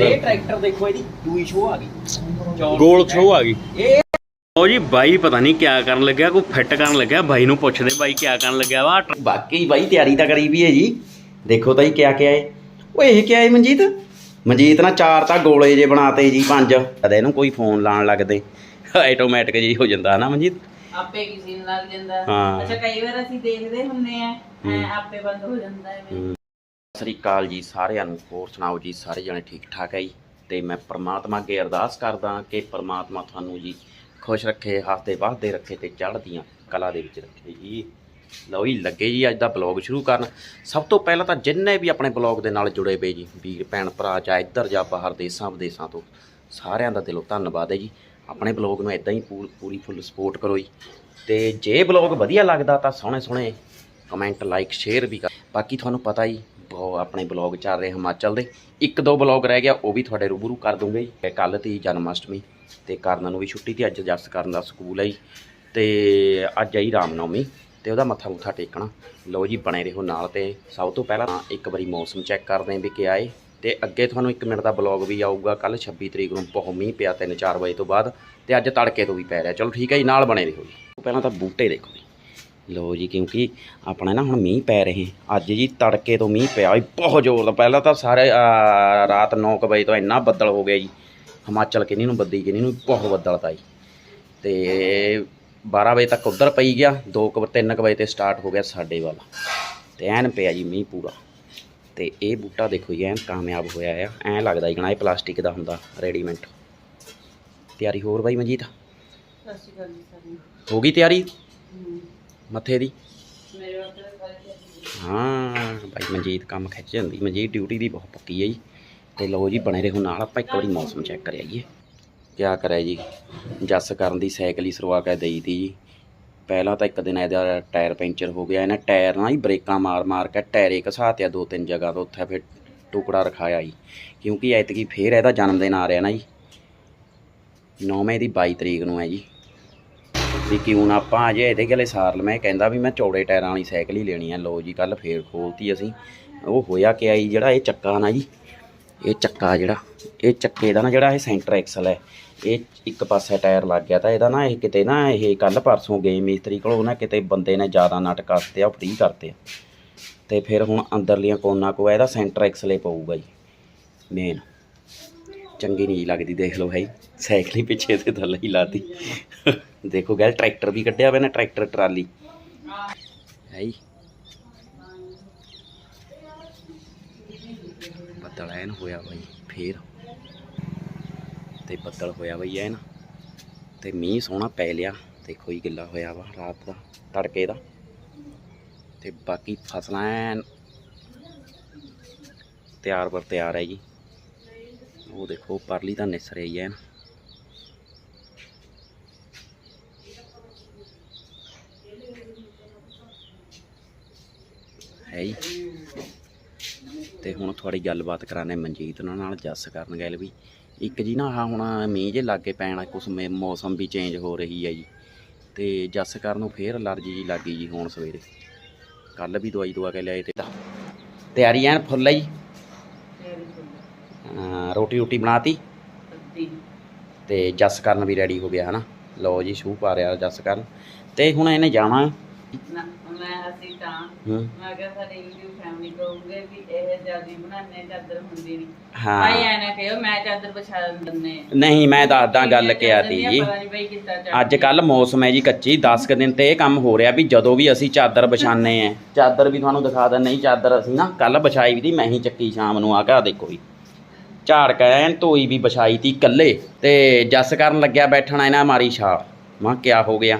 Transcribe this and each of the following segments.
ਤੇ ਟਰੈਕਟਰ ਦੇਖੋ ਇਹਦੀ ਦੂਈ ਸ਼ੋ ਆ ਗਈ। ਚੌਲ ਗੋਲ ਛੋ ਆ ਗਈ। ਇਹ ਉਹ ਜੀ ਬਾਈ ਪਤਾ ਨਹੀਂ ਕਿਆ ਕਰਨ ਲੱਗਿਆ ਕੋਈ ਫਿੱਟ ਕਰਨ ਲੱਗਿਆ। ਬਾਈ ਨੂੰ ਪੁੱਛਦੇ ਬਾਈ ਕਿਆ ਕਰਨ ਲੱਗਿਆ ਵਾ। ਬਾਕੀ ਬਾਈ ਤਿਆਰੀ ਤਾਂ ਕਰੀ ਵੀ ਹੈ ਜੀ। ਦੇਖੋ ਤਾਂ ਜੀ ਕਿਆ ਕਿਆ ਹੈ। ਓਏ ਇਹ ਕਿਆ ਹੈ ਮਨਜੀਤ? ਮਨਜੀਤ ਨਾ ਚਾਰ ਤਾਂ ਗੋਲੇ ਜੇ ਬਣਾਤੇ ਜੀ ਪੰਜ। ਕਦੇ ਇਹਨੂੰ ਕੋਈ ਫੋਨ ਲਾਣ ਲੱਗਦੇ। ਆਟੋਮੈਟਿਕ ਜੀ ਹੋ ਜਾਂਦਾ ਨਾ ਮਨਜੀਤ? ਆਪੇ ਕਿਸੇ ਨੂੰ ਲੱਗ ਜਾਂਦਾ। ਹਾਂ। ਅੱਛਾ ਕਈ ਵਾਰ ਅਸੀਂ ਦੇਖਦੇ ਹੁੰਨੇ ਆ। ਐਂ ਆਪੇ ਬੰਦ ਹੋ ਜਾਂਦਾ ਹੈ। ਸਤਿ ਸ੍ਰੀ ਅਕਾਲ ਜੀ ਸਾਰਿਆਂ ਨੂੰ। ਹੋਰ ਸੁਣਾਓ ਜੀ, ਸਾਰੇ ਜਣੇ ਠੀਕ ਠਾਕ ਹੈ ਜੀ? ਤੇ ਮੈਂ ਪ੍ਰਮਾਤਮਾ ਅੱਗੇ ਅਰਦਾਸ ਕਰਦਾ ਕਿ ਪ੍ਰਮਾਤਮਾ ਤੁਹਾਨੂੰ ਜੀ ਖੁਸ਼ ਰੱਖੇ, ਹੱਸਦੇ ਵੱਸਦੇ ਰੱਖੇ ਤੇ ਚੜ੍ਹਦੀਆਂ ਕਲਾ ਦੇ ਵਿੱਚ ਰੱਖੇ ਜੀ। ਲਓ ਜੀ, ਲੱਗੇ ਜੀ ਅੱਜ ਦਾ ਬਲੌਗ ਸ਼ੁਰੂ ਕਰਨ। ਸਭ ਤੋਂ ਪਹਿਲਾਂ ਤਾਂ ਜਿੰਨੇ ਵੀ ਆਪਣੇ ਬਲੌਗ ਦੇ ਨਾਲ ਜੁੜੇ ਪਏ ਜੀ, ਵੀਰ, ਭੈਣ, ਭਰਾ ਜਾਂ ਇੱਧਰ ਜਾਂ ਬਾਹਰ ਦੇਸਾਂ, ਵਿਦੇਸਾਂ ਤੋਂ, ਸਾਰਿਆਂ ਦਾ ਦਿਲੋਂ ਧੰਨਵਾਦ ਹੈ ਜੀ। ਆਪਣੇ ਬਲੌਗ ਨੂੰ ਇਦਾਂ ਹੀ ਪੂਰ- ਪੂਰੀ ਫੁੱਲ ਸਪੋਰਟ ਕਰੋ ਜੀ। ਤੇ ਜੇ ਬਲੌਗ ਵਧੀਆ ਲੱਗਦਾ ਤਾਂ ਸੋਹਣੇ ਸੋਹਣੇ ਕਮੈਂਟ, ਲਾਈਕ, ਸ਼ੇਅਰ ਵੀ ਕਰ। ਬਾਕੀ ਤੁਹਾਨੂੰ ਪਤਾ ਹੀ ਆਪਣੇ ਬਲੌਗ ਚੱਲ ਰਹੇ ਹਿਮਾਚਲ ਦੇ। ਇੱਕ ਦੋ ਬਲੌਗ ਰਹਿ ਗਿਆ, ਉਹ ਵੀ ਤੁਹਾਡੇ ਰੂਬਰੂ ਕਰ ਦੂੰਗੇ ਜੀ। ਕੱਲ ਤੀ ਜਨਮ ਅਸ਼ਟਮੀ ਤੇ ਕਰਨ ਨੂੰ ਵੀ ਛੁੱਟੀ ਤੇ, ਅੱਜ ਜਸ ਕਰਨ ਦਾ ਸਕੂਲ ਹੈ ਜੀ। ਤੇ ਅੱਜ ਆਈ ਰਾਮਨੌਮੀ ਤੇ ਉਹਦਾ ਮੱਥਾ ਮੁੱਥਾ ਟੇਕਣਾ। ਲਓ ਜੀ, ਬਣੇ ਰਹੋ ਨਾਲ ਤੇ ਸਭ ਤੋਂ ਪਹਿਲਾਂ ਇੱਕ ਵਾਰੀ ਮੌਸਮ ਚੈੱਕ ਕਰਦੇ ਆਂ ਵੀ ਕਿਆ ਏ। ਤੇ ਅੱਗੇ ਤੁਹਾਨੂੰ 1 ਮਿੰਟ ਦਾ ਬਲੌਗ ਵੀ ਆਊਗਾ ਕੱਲ 26 ਤਰੀਕ ਨੂੰ ਬਹੁਤ ਮੀਂਹ ਪਿਆ 3-4 ਵਜੇ ਤੋਂ ਬਾਅਦ। ਤੇ ਅੱਜ ਤੜਕੇ ਤੋਂ ਵੀ ਪੈ ਰਿਹਾ। ਚਲੋ ਠੀਕ ਹੈ ਜੀ, ਨਾਲ ਬਣੇ ਰਹੋ ਜੀ। ਪਹਿਲਾਂ ਤਾਂ ਬੂਟੇ ਦੇਖੋ ਜੀ। ਲੋ ਜੀ ਕਿਉਂਕਿ ਆਪਣੇ ਨਾ ਹੁਣ ਮੀਂਹ ਪੈ ਰਹੇ। ਅੱਜ ਜੀ ਤੜਕੇ ਤੋਂ ਮੀਂਹ ਪਿਆ ਜੀ ਬਹੁਤ ਜ਼ੋਰ ਦਾ। ਪਹਿਲਾਂ ਤਾਂ ਸਾਰੇ ਰਾਤ 9 ਵਜੇ ਤੋਂ ਇੰਨਾ ਬੱਦਲ ਹੋ ਗਿਆ ਜੀ। ਹਿਮਾਚਲ ਕਿੰਨੀ ਨੂੰ ਬੱਦੀ ਕਿੰਨੀ ਨੂੰ ਬਹੁਤ ਬੱਦਲ ਤਾ ਜੀ। ਤੇ 12 ਵਜੇ ਤੱਕ ਉਧਰ ਪਈ ਗਿਆ 2 ਕੁ 3 ਵਜੇ ਤੇ ਸਟਾਰਟ ਹੋ ਗਿਆ ਸਾਡੇ ਵੱਲ। ਤੇ ਐਨ ਪਿਆ ਜੀ ਮੀਂਹ ਪੂਰਾ। ਤੇ ਇਹ ਬੂਟਾ ਦੇਖੋ ਜੀ ਐਨ ਕਾਮਯਾਬ ਹੋਇਆ ਆ। ਐਂ ਲੱਗਦਾ ਜੀ ਕਿ ਇਹ ਪਲਾਸਟਿਕ ਦਾ ਹੁੰਦਾ ਰੈਡੀਮੇਡ। ਤਿਆਰੀ ਹੋਰ ਬਾਈ ਮਨਜੀਤ? ਸਤਿ ਸ਼੍ਰੀ ਅਕਾਲ ਜੀ ਸਾਰਿਆਂ ਨੂੰ। ਹੋ ਗਈ ਤਿਆਰੀ? ਮੱਥੇ ਦੀ? ਹਾਂ। ਭਾਈ ਮਨਜੀਤ ਕੰਮ ਖਿੱਚ ਜਾਂਦੀ। ਮਨਜੀਤ ਡਿਊਟੀ ਦੀ ਬਹੁਤ ਪੱਕੀ ਹੈ ਜੀ। ਤੇ ਲਓ ਜੀ ਬਣੇ ਰਹੋ ਨਾਲ। ਆਪਾਂ ਇੱਕ ਵਾਰੀ ਮੌਸਮ ਚੈੱਕ ਕਰ ਆਈਏ ਕਿਆ ਕਰਿਆ ਜੀ? ਜੱਸ ਕਰਨ ਦੀ ਸਾਈਕਲ ਹੀ ਸਰਵਾ ਕੇ ਦੇਈ ਤੀ ਜੀ। ਪਹਿਲਾਂ ਤਾਂ ਇੱਕ ਦਿਨ ਇਹਦਾ ਟਾਇਰ ਪੈਂਚਰ ਹੋ ਗਿਆ। ਇਹਨੇ ਟਾਇਰ ਨਾਲ ਹੀ ਬ੍ਰੇਕਾਂ ਮਾਰ ਮਾਰ ਕੇ ਟਾਇਰੇ ਘਸਾਤਿਆ ਦੋ ਤਿੰਨ ਜਗ੍ਹਾ ਤੋਂ ਉੱਥੇ ਫਿਰ ਟੁਕੜਾ ਰਖਾਇਆ ਜੀ। ਕਿਉਂਕਿ ਐਤਕੀ ਫੇਰ ਇਹਦਾ ਜਨਮ ਦਿਨ ਆ ਰਿਹਾ ਨਾ ਜੀ। 9ਵੇਂ ਦੀ 22 ਤਰੀਕ ਨੂੰ ਹੈ ਜੀ। ਵੀ ਕਿਉਂ ਨਾ ਆਪਾਂ ਅਜੇ ਇਹਦੇ ਗਲੇ ਸਾਰ ਲਵੇਂ। ਕਹਿੰਦਾ ਵੀ ਮੈਂ ਚੌੜੇ ਟਾਇਰਾਂ ਵਾਲੀ ਸਾਈਕਲ ਹੀ ਲੈਣੀ ਆ। ਲਓ ਜੀ ਕੱਲ ਫੇਰ ਖੋਲਤੀ ਅਸੀਂ। ਉਹ ਹੋਇਆ ਕਿ ਆਈ ਜਿਹੜਾ ਇਹ ਚੱਕਾ ਨਾ ਜੀ, ਇਹ ਚੱਕਾ ਜਿਹੜਾ, ਇਹ ਚੱਕੇ ਦਾ ਨਾ ਜਿਹੜਾ ਇਹ ਸੈਂਟਰ ਐਕਸਲ ਹੈ, ਇਹ ਇੱਕ ਪਾਸੇ ਟਾਇਰ ਲੱਗ ਗਿਆ ਤਾਂ ਇਹਦਾ ਨਾ ਇਹ ਕਿਤੇ ਨਾ ਇਹ ਕੱਲ ਪਰਸੋਂ ਗਏ ਮਿਸਤਰੀ ਕੋਲ ਉਹਨਾਂ ਕਿਤੇ ਬੰਦੇ ਨੇ ਜ਼ਿਆਦਾ ਨਟ ਕੱਸਤੇ ਆ, ਉਹ ਫ੍ਰੀ ਕਰਤੇ ਆ। ਤੇ ਫਿਰ ਹੁਣ ਅੰਦਰਲੀਆਂ ਕੋਨਾ ਕੋ ਇਹਦਾ ਸੈਂਟਰ ਐਕਸਲੇ ਪਊਗਾ ਜੀ ਮੇਨ ਚੰਗੀ ਨਹੀਂ ਲੱਗਦੀ, ਦੇਖ ਲਓ ਭਾਈ, ਸਾਈਕਲ ਹੀ ਪਿੱਛੇ ਤੇ ਥੱਲੇ ਹੀ ਲਾਤੀ। ਦੇਖੋ ਗੈਲ ਟਰੈਕਟਰ ਵੀ ਕੱਢਿਆ ਹੋਇਆ ਨਾ, ਟਰੈਕਟਰ, ਟਰਾਲੀ। ਹੈ ਜੀ ਬੱਦਲ ਐਨ ਹੋਇਆ ਬਾਈ, ਫੇਰ। ਤੇ ਬੱਦਲ ਹੋਇਆ ਬਈ ਐਨ। ਤੇ ਮੀਂਹ ਸੋਹਣਾ ਪੈ ਲਿਆ, ਦੇਖੋ ਹੀ ਗਿੱਲਾ ਹੋਇਆ ਵਾ ਰਾਤ ਦਾ, ਤੜਕੇ ਦਾ। ਤੇ ਬਾਕੀ ਫਸਲਾਂ ਐਨ ਤਿਆਰ ਪਰ ਤਿਆਰ ਹੈ ਜੀ। ਉਹ ਦੇਖੋ, ਪਰਲੀ ਤਾਂ ਨਿਸਰ ਰਹੀ ਹੈ ਹੈ ਜੀ ਤੇ ਹੁਣ ਥੋੜੀ ਗੱਲਬਾਤ ਕਰਾਣੇ ਮਨਜੀਤ ਨਾਲ ਨਾਲ ਜੱਸ ਕਰਨ ਗਏ ਵੀ। ਇੱਕ ਜੀ ਨਾ ਆਹ ਹੁਣ ਮੀਂਹ ਜੇ ਲੱਗੇ ਪੈਣਾ ਕੁਛ ਮੇ- ਮੌਸਮ ਵੀ ਚੇਂਜ ਹੋ ਰਹੀ ਹੈ ਜੀ। ਤੇ ਜੱਸ ਕਰਨ ਨੂੰ ਫੇਰ ਅਲਰਜੀ ਜੀ ਲੱਗੀ ਜੀ ਹੁਣ ਸਵੇਰੇ। ਕੱਲ ਵੀ ਦਵਾਈ ਦਵਾ ਕੇ ਲਿਆਏ ਤੇ ਤਿਆਰੀ ਐਨ ਫੁੱਲ ਹੈ ਜੀ? ਅਹ ਰੋਟੀ ਰੋਟੀ ਬਣਾਤੀ? ਤੇ ਜੱਸ ਕਰਨ ਵੀ ਰੈਡੀ ਹੋ ਗਿਆ ਹਨਾ। ਲਓ ਜੀ ਸ਼ੂ ਪਾ ਰਿਹਾ ਜੱਸ ਕਰਨ। ਤੇ ਹੁਣ ਇਹਨੇ ਜਾਣਾ? ਹੈ। ਮੈਂ ਅਸੀਂ ਤਾਂ ਹੂੰ। ਮੈਂ ਕਿਹਾ ਸਾਡੀ YouTube ਫੈਮਿਲੀ ਕਹੂਗੇ ਵੀ ਇਹ ਜਿਆਦੀ ਬਣਾਉਂਦੇ ਚਾਦਰ ਹੁੰਦੀ ਨਹੀਂ ਹਾਂ। ਭਾਈ ਐ ਨਾ ਕਹਿਓ ਮੈਂ ਚਾਦਰ ਵਿਛਾ ਆ। ਨਹੀਂ ਮੈਂ ਦੱਸਦਾ ਗੱਲ ਕਿਹਾ ਤੀ। ਜੀ ਪਤਾ ਨਹੀਂ ਬਈ ਕਿੱਦਾਂ ਚੜ੍ਹਦੀ ਅੱਜ ਕੱਲ ਮੌਸਮ ਹੈ ਜੀ ਕੱਚੀ 10 ਕੁ ਦਿਨ ਤੇ ਇਹ ਕੰਮ ਹੋ ਰਿਹਾ ਵੀ ਜਦੋਂ ਵੀ ਅਸੀਂ ਚਾਦਰ ਵਿਛਾਣੇ ਆ। ਚਾਦਰ ਵੀ ਤੁਹਾਨੂੰ ਦਿਖਾ ਦਿੰਦੇ ਜੀ ਚਾਦਰ ਅਸੀਂ ਨਾ ਕੱਲ ਵਿਛਾਈ ਵੀ ਦੀ ਮੈਂ ਹੀ ਚੱਕੀ ਸ਼ਾਮ ਨੂੰ ਆ ਕੇ ਦੇਖੋ ਜੀ। ਝਾੜ ਕੇ ਐਨ ਧੋਈ ਵੀ ਵਿਛਾਈ ਤੀ ਕੱਲੇ ਤੇ ਜੱਸ ਕਰਨ ਲੱਗਿਆ ਬੈਠਣਾ ਇਹਨਾਂ ਮਾਰੀ ਛਾਲ। ਮਾਂ ਕਿਆ ਹੋ ਗਿਆ?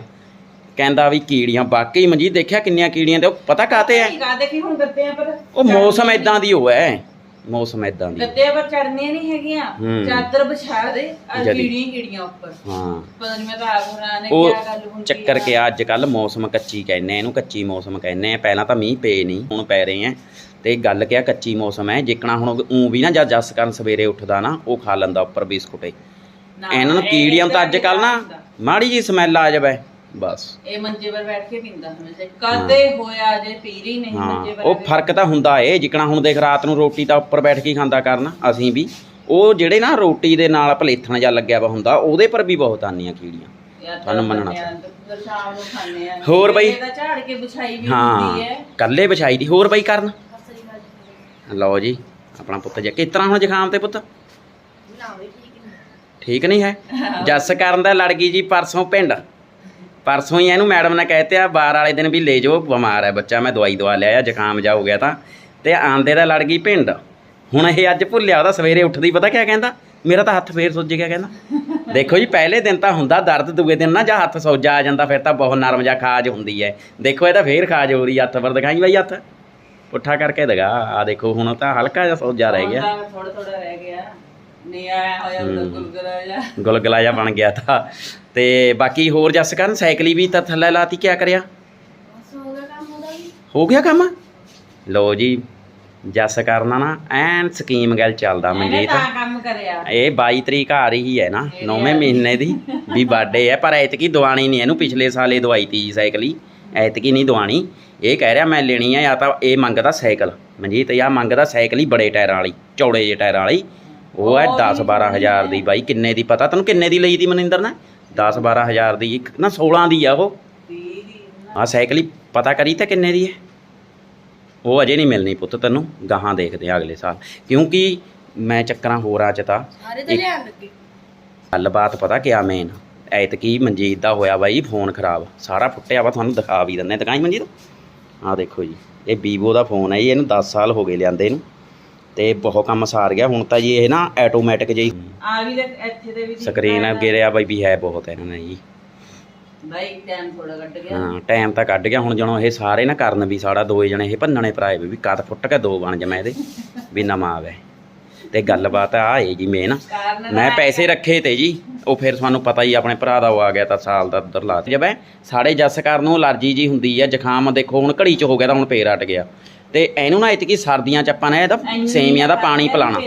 ਕਹਿੰਦਾ ਵੀ ਕੀੜੀਆਂ ਵਾਕਈ ਮਨਜੀਤ ਦੇਖਿਆ ਕਿੰਨੀਆਂ ਕੀੜੀਆਂ ਤੇ ਉਹ ਪਤਾ ਕਾਤੇ ਆ? ਦੇਖੀ ਹੁਣ ਗੱਦੇ ਆ ਪਰ ਉਹ ਮੌਸਮ ਇਦਾਂ ਦੀ ਹੋਇਆ ਹੈ ਮੌਸਮ ਇਦਾਂ ਦੀ। ਗੱਦੇ ਪਰ ਚੜਨੀਆਂ ਨਹੀਂ ਹੈਗੀਆਂ। ਚਾਦਰ ਵਿਛਾ ਦੇ ਆ ਜਦੀ। ਕੀੜੀਆਂ ਕੀੜੀਆਂ ਉੱਪਰ। ਹਾਂ। ਪਤਾ ਨਹੀਂ ਮੈਂ ਤਾਂ ਆਪ ਹੈਰਾਨ ਹੈ ਉਹ ਕੀ ਗੱਲ ਹੁੰਦੀ ਚੱਕਰ ਆ। ਕਿ ਅੱਜ ਕੱਲ ਮੌਸਮ ਕੱਚੀ ਕਹਿੰਦੇ ਆ ਇਹਨੂੰ ਕੱਚੀ ਮੌਸਮ ਕਹਿੰਦੇ ਆ। ਪਹਿਲਾਂ ਤਾਂ ਮੀਂਹ ਪਏ ਨਹੀਂ ਹੁਣ ਪੈ ਰਹੇ ਆ। ਤੇ ਗੱਲ ਕਿਹਾ ਕੱਚੀ ਮੌਸਮ ਹੈ ਜਿੱਕਣਾ ਹੁਣ ਉਂ ਵੀ ਨਾ ਜਦ ਜਸ ਕਰਨ ਸਵੇਰੇ ਉੱਠਦਾ ਨਾ ਉਹ ਖਾ ਲੈਂਦਾ ਉੱਪਰ ਬਿਸਕੁਟੇ। ਨਾ, ਇਹਨਾਂ ਨੂੰ ਇਹ ਕੀੜੀਆਂ ਤਾਂ ਅੱਜ ਕੱਲ ਨਾ। ਮਾੜੀ ਜੀ ਸਮੈਲ ਆ ਜਾਵੇ। ਬਸ। ਇਹ ਮੰਜੇ 'ਤੇ ਬੈਠ ਕੇ ਪੀਂਦਾ ਹਮੇਸ਼ਾ। ਕਦੇ ਹੋਇਆ ਜੇ ਪੀਰੀ ਨਹੀਂ ਹਾਂ ਮੰਜੇ 'ਤੇ ਉਹ ਫ਼ਰਕ ਤਾਂ ਹੁੰਦਾ ਏ ਜਿੱਕਣਾ ਹੁਣ ਦੇਖ ਰਾਤ ਨੂੰ ਰੋਟੀ ਤਾਂ ਉੱਪਰ ਬੈਠ ਕੇ ਹੀ ਖਾਂਦਾ ਕਰਨ ਅਸੀਂ ਵੀ। ਉਹ ਜਿਹੜੇ ਨਾ ਰੋਟੀ ਦੇ ਨਾਲ ਪਲੇਥਣ ਜਾਂ ਲੱਗਿਆ ਵਾ ਹੁੰਦਾ ਉਹਦੇ ਪਰ ਵੀ ਬਹੁਤ ਆਉਂਦੀਆਂ ਕੀੜੀਆਂ। ਤੁਹਾਨੂੰ ਮੰਨਣਾ ਸ਼ਾਮ ਨੂੰ ਆ। ਹੋਰ ਬਈ? ਇਹਦਾ ਝਾੜ ਕੇ ਵਿਛਾਈ ਵੀ ਹੁੰਦੀ ਹਾਂ ਹੈ ਕੱਲੇ ਵਿਛਾਈ ਦੀ। ਹੋਰ ਬਈ ਕਰਨ? ਲਓ ਜੀ ਆਪਣਾ ਪੁੱਤ ਜੇ ਕਿਸ ਤਰ੍ਹਾਂ ਹੁਣ ਜ਼ੁਕਾਮ ਤੇ ਪੁੱਤ? ਠੀਕ ਨਹੀਂ। ਹੈ। ਜੱਸ ਕਰਨ ਦਾ ਲੜ ਗਈ ਜੀ ਪਰਸੋਂ ਪਿੰਡ। ਪਰਸੋਂ ਹੀ ਇਹਨੂੰ ਮੈਡਮ ਨੇ ਕਹਿਤੇ ਆ ਬਾਰ ਵਾਲੇ ਦਿਨ ਵੀ ਲੈ ਜਾਓ ਬਿਮਾਰ ਹੈ ਬੱਚਾ ਮੈਂ ਦਵਾਈ ਦਵਾ ਲਿਆ ਆ ਜ਼ੁਕਾਮ ਜਾ ਹੋ ਗਿਆ ਤਾਂ। ਤੇ ਆਂਦੇ ਦਾ ਲੜ ਗਈ ਪਿੰਡ। ਹੁਣ ਇਹ ਅੱਜ ਭੁੱਲਿਆ ਉਹਦਾ ਸਵੇਰੇ ਉੱਠਦੀ ਪਤਾ ਕਿਆ ਕਹਿੰਦਾ? ਮੇਰਾ ਤਾਂ ਹੱਥ ਫੇਰ ਸੁੱਜ ਗਿਆ ਕਹਿੰਦਾ। ਦੇਖੋ ਜੀ ਪਹਿਲੇ ਦਿਨ ਤਾਂ ਹੁੰਦਾ ਦਰਦ ਦੂਏ ਦਿਨ ਨਾ ਜਾਂ ਹੱਥ ਸੋਜਾ ਆ ਜਾਂਦਾ ਫਿਰ ਤਾਂ ਬਹੁਤ ਨਰਮ ਜਾਂ ਖਾਜ ਹੁੰਦੀ ਹੈ। ਦੇਖੋ ਇਹ ਤਾਂ ਫੇਰ ਖਾਜ ਹੋ ਰਹੀ ਹੱਥ ਪਰ ਦਿਖਾਈ ਬਾਈ ਹੱਥ। ਪੁੱਠਾ ਕਰਕੇ ਦਿਖਾ ਆ ਦੇਖੋ ਹੁਣ ਤਾਂ ਹਲਕਾ ਜਿਹਾ ਸੋਜਾ ਰਹਿ ਗਿਆ। ਥੋੜਾ ਥੋੜਾ ਰਹਿ ਗਿਆ। ਨਹੀਂ ਆਇਆ ਹੋਇਆ ਗੁਲਗੁਲਾ ਜਿਹਾ ਬਣ ਗਿਆ ਤਾਂ। ਤੇ ਬਾਕੀ ਹੋਰ ਜੱਸ ਕਰਨ ਸਾਈਕਲੀ ਵੀ ਤਾਂ ਥੱਲੇ ਲਾਤੀ ਕਿਆ ਕਰਿਆ? ਹੋ ਗਿਆ ਕੰਮ? ਲੋ ਜੀ ਜੱਸ ਕਰਨਾ ਨਾ ਐਨ ਸਕੀਮ ਗੱਲ ਚੱਲਦਾ ਮਨਜੀਤ। ਤਾਂ ਕੰਮ ਕਰਿਆ। ਇਹ 22 ਤਰੀਕ ਆ ਰਹੀ ਹੈ ਨਾ 9ਵੇਂ ਮਹੀਨੇ ਦੀ ਵੀ ਬਰਥਡੇ ਹੈ ਪਰ ਐਤਕੀ ਦਵਾਣੀ ਨਹੀਂ ਇਹਨੂੰ ਪਿਛਲੇ ਸਾਲੇ ਦਵਾਈ ਤੀ ਜੀ ਸਾਈਕਲ ਐਤਕੀ ਨਹੀਂ ਦਵਾਣੀ। ਇਹ ਕਹਿ ਰਿਹਾ ਮੈਂ ਲੈਣੀ ਆ ਜਾਂ ਤਾਂ ਇਹ ਮੰਗਦਾ ਸਾਈਕਲ। ਮਨਜੀਤ ਜਾਂ ਮੰਗਦਾ ਸਾਈਕਲ ਹੀ ਬੜੇ ਟਾਇਰਾਂ ਵਾਲੀ ਚੌੜੇ ਜਿਹੇ ਟਾਇਰਾਂ ਵਾਲੀ। ਉਹ ਹੈ 10 12 ਹਜ਼ਾਰ ਦੀ ਬਾਈ ਕਿੰਨੇ ਦੀ ਪਤਾ? ਤੈਨੂੰ ਕਿੰਨੇ ਦੀ ਲਈ ਦੀ ਮਨਿੰਦਰ ਨੇ? 10 12 ਹਜ਼ਾਰ ਦੀ ਇੱਕ ਨਾ 16 ਦੀ ਆ ਉਹ। ਆ ਸਾਈਕਲ ਹੀ ਪਤਾ ਕਰੀ ਤਾਂ ਕਿੰਨੇ ਦੀ ਹੈ? ਉਹ ਅਜੇ ਨਹੀਂ ਮਿਲਣੀ ਪੁੱਤ ਤੈਨੂੰ ਗਾਹਾਂ ਦੇਖਦੇ ਆ ਅਗਲੇ ਸਾਲ। ਕਿਉਂਕਿ ਮੈਂ ਚੱਕਰਾਂ ਹੋਰਾਂ ਚ ਤਾਂ। ਸਾਰੇ ਤਾਂ ਲਿਆਣ ਲੱਗੇ। ਗੱਲਬਾਤ ਪਤਾ ਕਿਆ ਮੇਨ ਐਤਕੀ ਮਨਜੀਤ ਦਾ ਹੋਇਆ ਬਾਈ ਫੋਨ ਖਰਾਬ। ਸਾਰਾ ਫੁੱਟਿਆ ਵਾ ਤੁਹਾਨੂੰ ਦਿਖਾ ਵੀ ਦਿੰਨੇ ਦਿਖਾਈ ਮਨਜੀਤ? ਆਹ ਦੇਖੋ ਜੀ ਇਹ ਵੀਵੋ ਦਾ ਫੋਨ ਹੈ ਜੀ ਇਹਨੂੰ 10 ਸਾਲ ਹੋ ਗਏ ਲਿਆਂਦੇ ਨੂੰ। ਤੇ ਬਹੁਤ ਕੰਮ ਸਾਰ ਗਿਆ। ਹੁਣ ਤਾਂ ਜੀ ਇਹ ਨਾ ਆਟੋਮੈਟਿਕ ਜਿਹੀ ਆ ਵੀ ਦੇਖ ਇੱਥੇ ਦੇ ਵੀ ਠੀਕ ਸਕਰੀਨ ਆ। ਗਿਰਿਆ ਬਾਈ ਵੀ ਹੈ ਬਹੁਤ ਇਹਨਾਂ ਨੇ ਜੀ। ਬਾਈ ਟਾਈਮ ਥੋੜਾ ਕੱਟ ਗਿਆ। ਹਾਂ ਟਾਈਮ ਤਾਂ ਕੱਢ ਗਿਆ। ਹੁਣ ਜਦੋਂ ਇਹ ਸਾਰੇ ਨਾ ਕਰਨ ਵੀ ਸਾਡਾ ਦੋਏ ਜਣੇ ਇਹ ਭੰਨਣੇ ਭਰਾਏ ਵੀ ਕੱਦ ਫੁੱਟ ਕੇ ਦੋ ਬਣ ਜਮੈ ਇਹਦੇ ਵੀ ਨਵਾਂ ਆਵੇ ਤੇ ਗੱਲਬਾਤ ਆ ਏ ਜੀ ਮੇਨ ਕਾਰਨ ਮੈਂ ਪੈਸੇ ਰੱਖੇ ਤੇ ਜੀ ਉਹ ਫਿਰ ਤੁਹਾਨੂੰ ਪਤਾ ਹੀ ਆਪਣੇ ਭਰਾ ਦਾ ਉਹ ਆ ਗਿਆ ਤਾਂ ਸਾਲ ਦਾ ਉੱਧਰ ਲਾ ਤੇ ਜਬੈ ਸਾਡੇ ਜੱਸ ਕਰਨ ਨੂੰ ਅਲਰਜੀ ਜੀ ਹੁੰਦੀ ਆ ਜ਼ੁਕਾਮ ਦੇਖੋ ਹੁਣ ਘੜੀ ਚ ਹੋ ਗਿਆ ਤਾਂ ਹੁਣ ਫੇਰ ਹਟ ਗਿਆ। ਤੇ ਇਹਨੂੰ ਨਾ ਇਤਕੀ ਸਰਦੀਆਂ ਚ ਆਪਾਂ ਨੇ ਇਹਦਾ ਸੇਮੀਆਂ ਦਾ ਪਾਣੀ ਪਿਲਾਣਾ।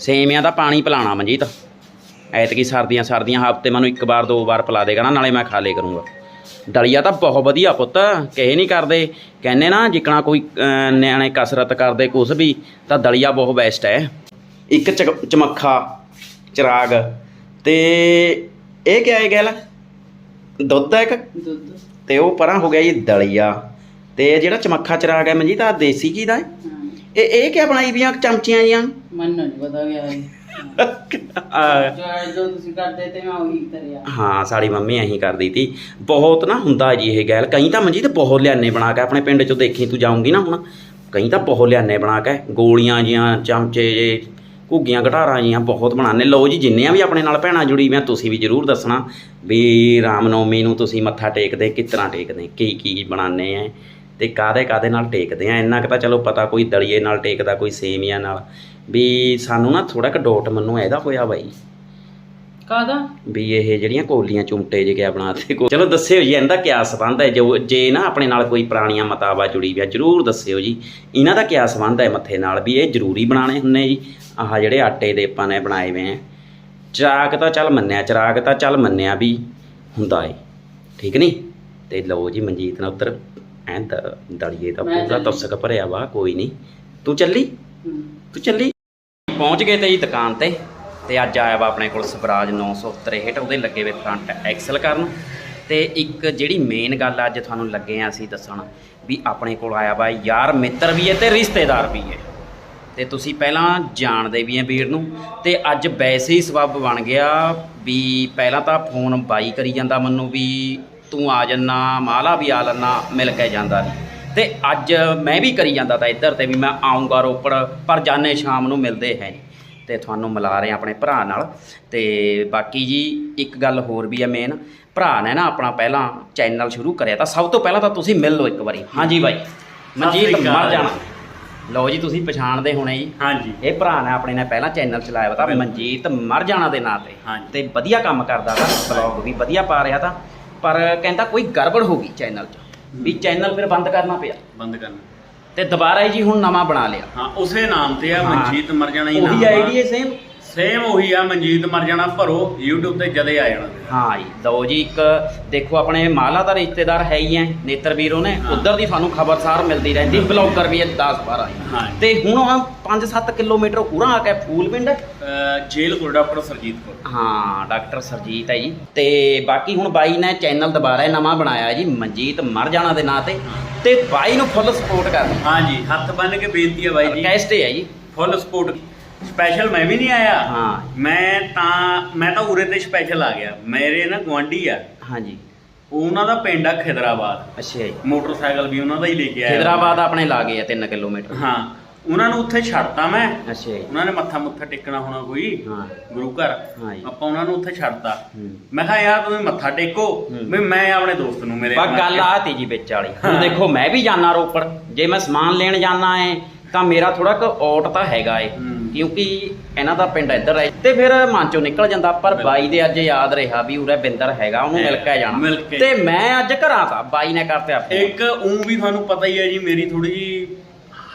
ਸੇਮੀਆਂ ਦਾ ਪਾਣੀ ਪਿਲਾਣਾ ਮਨਜੀਤ। ਐਤਕੀ ਸਰਦੀਆਂ ਸਰਦੀਆਂ ਹਫ਼ਤੇ ਮੈਨੂੰ ਇੱਕ ਵਾਰ ਦੋ ਵਾਰ ਪਿਲਾ ਦੇਗਾ ਨਾ ਨਾਲੇ ਮੈਂ ਖਾ ਲੇ ਕਰੂੰਗਾ। ਦਲੀਆ ਤਾਂ ਬਹੁਤ ਵਧੀਆ ਪੁੱਤ ਕਹੇ ਨਹੀਂ ਕਰਦੇ। ਕਹਿੰਦੇ ਨਾ ਜਿਕਣਾ ਕੋਈ ਨਿਆਣੇ ਕਸਰਤ ਕਰਦੇ ਕੁਛ ਵੀ ਤਾਂ ਦਲੀਆ ਬਹੁਤ ਬੈਸਟ ਹੈ। ਇੱਕ ਚਮੱਖਾ ਚਿਰਾਗ ਤੇ ਇਹ ਕਿਆ ਹੈ ਗੱਲ? ਦੁੱਧ ਹੈ ਇੱਕ? ਦੁੱਧ। ਤੇ ਉਹ ਪਰਾਂ ਹੋ ਗਿਆ ਜੀ ਦਲੀਆ। ਤੇ ਇਹ ਜਿਹੜਾ ਚਮੱਖਾ ਚਿਰਾਗ ਹੈ ਮਨਜੀਤ ਆ ਦੇਸੀ ਕੀ ਦਾ ਹੈ। ਇਹ ਇਹ ਕਿਆ ਬਣਾਈ ਵੀਆਂ ਚਮਚੀਆਂ ਜੀਆਂ? ਮੈਨੂੰ ਨਹੀਂ ਪਤਾ ਗਿਆ ਇਹ। ਜੋ ਜੋ ਤੁਸੀਂ ਕਰਦੇ ਤੇ ਮੈਂ ਉਹੀ ਕਰਿਆ। ਹਾਂ ਸਾਡੀ ਮੰਮੀ ਐਂ ਕਰਦੀ ਤੀ। ਬਹੁਤ ਨਾ ਹੁੰਦਾ ਜੀ ਇਹ ਗੈਲ। ਕਈ ਤਾਂ ਮੰਜੀ ਤੇ ਬਹੁਤ ਲਿਆਨੇ ਬਣਾ ਕੇ ਆਪਣੇ ਪਿੰਡ ਚੋਂ ਦੇਖੀ ਤੂੰ ਜਾਉਂਗੀ ਨਾ ਹੁਣ। ਕਈ ਤਾਂ ਬਹੁਤ ਲਿਆਨੇ ਬਣਾ ਕੇ। ਗੋਲੀਆਂ ਜੀਆਂ ਚਮਚੇ ਜੇ ਘੁੱਗੀਆਂ ਘਟਾਰਾਂ ਜੀਆਂ ਬਹੁਤ ਬਣਾਉਂਦੇ। ਲਓ ਜੀ ਜਿੰਨੀਆਂ ਵੀ ਆਪਣੇ ਨਾਲ ਭੈਣਾਂ ਜੁੜੀ ਵੀਆਂ ਤੁਸੀਂ ਵੀ ਜਰੂਰ ਦੱਸਣਾ। ਵੀ ਰਾਮਨੌਮੀ ਨੂੰ ਤੁਸੀਂ ਮੱਥਾ ਟੇਕਦੇ ਕਿਸ ਤਰ੍ਹਾਂ ਟੇਕਦੇ ਕੀ ਕੀ ਬਣਾਉਂਦੇ ਆ ਤੇ ਕਾਦੇ ਕਾਦੇ ਨਾਲ ਟੇਕਦੇ ਆ? ਇੰਨਾ ਕੁ ਤਾਂ ਚਲੋ ਪਤਾ ਕੋਈ ਦਲੀਏ ਨਾਲ ਟੇਕਦਾ ਕੋਈ ਸੇਮੀਆਂ ਨਾਲ। ਵੀ ਸਾਨੂੰ ਨਾ ਥੋੜਾ ਕੁ ਡੋਟ ਮੈਨੂੰ ਇਹਦਾ ਹੋਇਆ ਬਾਈ। ਕਾਦਾ ਵੀ ਇਹ ਜਿਹੜੀਆਂ ਕੋਲੀਆਂ ਚੁੰਮਟੇ ਜੇ ਕਿਆ ਬਣਾਤੇ ਕੋ ਚਲੋ ਦੱਸਿਓ ਜੀ ਇਹਦਾ ਕਿਆ ਸੰਬੰਧ ਹੈ? ਜੋ ਜੇ ਨਾ ਆਪਣੇ ਨਾਲ ਕੋਈ ਪੁਰਾਣੀਆਂ ਮਤਾਵਾ ਜੁੜੀ ਵੀ ਜਰੂਰ ਦੱਸਿਓ ਜੀ। ਇਹਨਾਂ ਦਾ ਕਿਆ ਸੰਬੰਧ ਹੈ ਮੱਥੇ ਨਾਲ? ਵੀ ਇਹ ਜ਼ਰੂਰੀ ਬਣਾਣੇ ਹੁੰਨੇ ਜੀ। ਆਹ ਜਿਹੜੇ ਆਟੇ ਦੇ ਆਪਾਂ ਨੇ ਬਣਾਏ ਹੋਏ ਆ। ਚਿਰਾਗ ਤਾਂ ਚੱਲ ਮੰਨਿਆ ਚਿਰਾਗ ਤਾਂ ਚੱਲ ਮੰਨਿਆ ਵੀ ਹੁੰਦਾ ਏ। ਠੀਕ ਨਹੀਂ ਤੇ ਲਓ ਜੀ ਮਨਜੀਤ ਨਾਲ ਉੱਤਰ। ਐਂ ਦ- ਦਲੀਏ ਤਾਂ ਮੈਂ ਪੂਰਾ ਚੱਲੀ। ਤਸਕ ਭਰਿਆ ਵਾ ਕੋਈ ਨਹੀਂ। ਤੂੰ ਚੱਲੀ। ਤੂੰ ਚੱਲੀ? ਪਹੁੰਚ ਗਏ ਤੇ ਜੀ ਦੁਕਾਨ ਤੇ ਤੇ ਅੱਜ ਆਇਆ ਵਾ ਆਪਣੇ ਕੋਲ ਸਵਰਾਜ 963 ਉਹਦੇ ਲੱਗੇ ਵੇ ਫਰੰਟ ਐਕਸਲ ਕਰਨ। ਤੇ ਇੱਕ ਜਿਹੜੀ ਮੇਨ ਗੱਲ ਅੱਜ ਤੁਹਾਨੂੰ ਲੱਗੇ ਆ ਅਸੀਂ ਦੱਸਣ ਵੀ ਆਪਣੇ ਕੋਲ ਆਇਆ ਵਾ ਯਾਰ ਮਿੱਤਰ ਵੀ ਹੈ ਤੇ ਰਿਸ਼ਤੇਦਾਰ ਵੀ ਹੈ। ਤੇ ਤੁਸੀਂ ਪਹਿਲਾਂ ਜਾਣਦੇ ਵੀ ਆ ਵੀਰ ਨੂੰ ਤੇ ਅੱਜ ਵੈਸੇ ਹੀ ਸਬੱਬ ਬਣ ਗਿਆ ਵੀ ਪਹਿਲਾਂ ਤਾਂ ਫੋਨ ਬਾਈ ਕਰੀ ਜਾਂਦਾ ਮੈਨੂੰ ਵੀ ਤੂੰ ਆ ਜੰਨਾ ਮਾਲਾ ਵੀ ਆ ਲੰਨਾ ਮਿਲ ਕੇ ਜਾਂਦਾ ਨਹੀਂ ਤੇ ਅੱਜ ਮੈਂ ਵੀ ਕਰੀ ਜਾਂਦਾ ਤਾਂ ਇੱਧਰ ਤੇ ਵੀ ਮੈਂ ਆਉਂਗਾ ਰੋਪੜ ਪਰ ਜਾਣੇ ਸ਼ਾਮ ਨੂੰ ਮਿਲਦੇ ਹੈ ਤੇ ਤੁਹਾਨੂੰ ਮਿਲਾ ਰਹੇ ਆਪਣੇ ਭਰਾ ਨਾਲ। ਤੇ ਬਾਕੀ ਜੀ ਇੱਕ ਗੱਲ ਹੋਰ ਵੀ ਹੈ ਮੇਨ ਭਰਾ ਨੇ ਨਾ ਆਪਣਾ ਪਹਿਲਾਂ ਚੈਨਲ ਸ਼ੁਰੂ ਕਰਿਆ ਤਾਂ ਸਭ ਤੋਂ ਪਹਿਲਾਂ ਤਾਂ ਤੁਸੀਂ ਮਿਲ ਲਓ ਇੱਕ ਵਾਰੀ। ਹਾਂਜੀ ਬਾਈ ਮਨਜੀਤ ਮਰ। ਜਾਣਾ। ਲਓ ਜੀ ਤੁਸੀਂ ਪਛਾਣਦੇ ਹੋਣੇ ਜੀ। ਹਾਂਜੀ। ਇਹ ਭਰਾ ਨੇ ਆਪਣੇ ਨੇ ਪਹਿਲਾਂ ਚੈਨਲ ਚਲਾਇਆ ਵਾ ਤਾਂ ਮਨਜੀਤ ਮਰ ਜਾਣਾ ਦੇ ਨਾਂ ਤੇ। ਤੇ ਵਧੀਆ ਕੰਮ ਕਰਦਾ ਤਾਂ ਬਲੌਗ ਵੀ ਵਧੀਆ ਪਾ ਰਿਹਾ ਤਾਂ। ਪਰ ਕਹਿੰਦਾ ਕੋਈ ਗੜਬੜ ਹੋ ਗਈ ਚੈਨਲ 'ਚ ਵੀ ਚੈਨਲ ਫਿਰ ਬੰਦ ਕਰਨਾ ਪਿਆ। ਬੰਦ ਕਰਨਾ। ਤੇ ਦੁਬਾਰਾ ਹੀ ਜੀ ਹੁਣ ਨਵਾਂ ਬਣਾ ਲਿਆ। ਹਾਂ ਉਸੇ ਨਾਮ ਤੇ ਆ ਹਾਂ। ਮਨਜੀਤ ਮਰ ਜਾਣਾ ਹੀ ਨਾਮ ਉਹੀ ਆ। ਆਈਡੀ ਹੈ ਸੇਮ ਸੇਮ ਉਹੀ ਆ ਮਨਜੀਤ ਮਰ ਜਾਣਾ ਭਰੋ YouTube ਤੇ ਜਦੇ ਆ ਜਾਣਾ। ਹਾਂ ਜੀ ਲਓ ਜੀ ਇੱਕ ਦੇਖੋ ਆਪਣੇ ਮਾਲਾ ਦਾ ਰਿਸ਼ਤੇਦਾਰ ਹੈ ਹੀ ਹੈ ਨੇਤਰ ਵੀਰੋ ਨੇ ਹਾਂ। ਉਧਰ ਦੀ ਸਾਨੂੰ ਖਬਰਸਾਰ ਮਿਲਦੀ ਰਹਿੰਦੀ ਬਲੌਗਰ ਵੀ ਹੈ 10 12 ਹਾਂ। ਤੇ ਹੁਣ 5-7 ਕਿਲੋਮੀਟਰ ਪੂਰਾ ਆ ਕੇ ਫੂਲਪਿੰਡ ਅਹ ਜੇਲ੍ਹ ਕੋਲ ਡਾਕਟਰ ਸਰਜੀਤ ਕੋਲ। ਹਾਂ ਡਾਕਟਰ ਸਰਜੀਤ ਹੈ ਜੀ। ਤੇ ਬਾਕੀ ਹੁਣ ਬਾਈ ਨੇ ਚੈਨਲ ਦੁਬਾਰਾ ਨਵਾਂ ਬਣਾਇਆ ਜੀ ਮਨਜੀਤ ਮਰ ਜਾਣਾ ਦੇ ਨਾਂ ਤੇ। ਤੇ ਬਾਈ ਨੂੰ ਫੁੱਲ ਸਪੋਰਟ ਕਰਨੀ ਹਾਂਜੀ ਹੱਥ ਬੰਨ ਕੇ ਬੇਨਤੀ ਹੈ ਬਾਈ ਜੀ। ਰਿਕਵੈਸਟ ਹੈ ਜੀ। ਫੁੱਲ ਸਪੋਰਟ ਸਪੈਸ਼ਲ ਮੈਂ ਵੀ ਨਹੀਂ ਆਇਆ। ਹਾਂ। ਮੈਂ ਤਾਂ ਮੈਂ ਤਾਂ ਉਰੇ ਤੇ ਸਪੈਸ਼ਲ ਆ ਗਿਆ। ਮੇਰੇ ਨਾ ਗੁਆਂਢੀ ਆ। ਹਾਂਜੀ। ਉਹਨਾਂ ਦਾ ਪਿੰਡ ਆ ਖਿਦਰਾਬਾਦ। ਅੱਛਾ ਜੀ। ਮੋਟਰਸਾਈਕਲ ਵੀ ਉਹਨਾਂ ਦਾ ਹੀ ਲੈ ਕੇ ਆਇਆ। ਹੈਦਰਾਬਾਦ ਆਪਣੇ ਲਾਗੇ ਆ 3 ਕਿਲੋਮੀਟਰ। ਹਾਂ। ਉਹਨਾਂ ਨੂੰ ਉੱਥੇ ਛੱਡਤਾ ਮੈਂ। ਅੱਛਾ ਜੀ। ਉਹਨਾਂ ਨੇ ਮੱਥਾ ਮੁੱਥਾ ਟੇਕਣਾ ਹੋਣਾ ਕੋਈ। ਹਾਂ। ਗੁਰੂ ਘਰ। ਆਪਾਂ ਉਹਨਾਂ ਨੂੰ ਉੱਥੇ ਛੱਡਤਾ। ਮੈਂ ਕਿਹਾ ਯਾਰ ਤੁਸੀਂ ਮੱਥਾ ਟੇਕੋ। ਵੀ ਮੈਂ ਆਪਣੇ ਦੋਸਤ ਨੂੰ ਮੇਰੇ ਬਸ ਗੱਲ ਆ ਤੀ ਜੀ ਵਿੱਚ ਵਾਲੀ। ਹੁਣ। ਦੇਖੋ ਮੈਂ ਵੀ ਜਾਣਾ ਰੋਪੜ। ਜੇ ਮੈਂ ਸਮਾਨ ਲੈਣ ਜਾਣਾ ਹੈ ਤਾਂ ਮੇਰਾ ਥੋੜਾ ਕੁ ਔਟ ਤਾਂ ਹੈਗਾ ਏ। ਕਿਉਂਕਿ ਇਹਨਾਂ ਦਾ ਪਿੰਡ ਇੱਧਰ ਹੈ ਤੇ ਫਿਰ ਮਨ ਚੋਂ ਨਿਕਲ ਜਾਂਦਾ ਪਰ ਬਾਈ ਦੇ ਅੱਜ ਯਾਦ ਰਿਹਾ ਵੀ ਉਰੇ ਬਿੰਦਰ ਹੈਗਾ ਉਹਨੂੰ ਮਿਲ ਕੇ ਜਾਣਾ ਮਿਲ ਕੇ। ਤੇ ਮੈਂ ਅੱਜ ਘਰਾਂ ਤਾਂ ਬਾਈ ਨੇ ਕਰਤੇ ਆਪੇ ਇੱਕ ਉਹ ਵੀ ਤੁਹਾਨੂੰ ਪਤਾ ਹੀ ਹੈ ਜੀ ਮੇਰੀ ਥੋੜੀ ਜੀ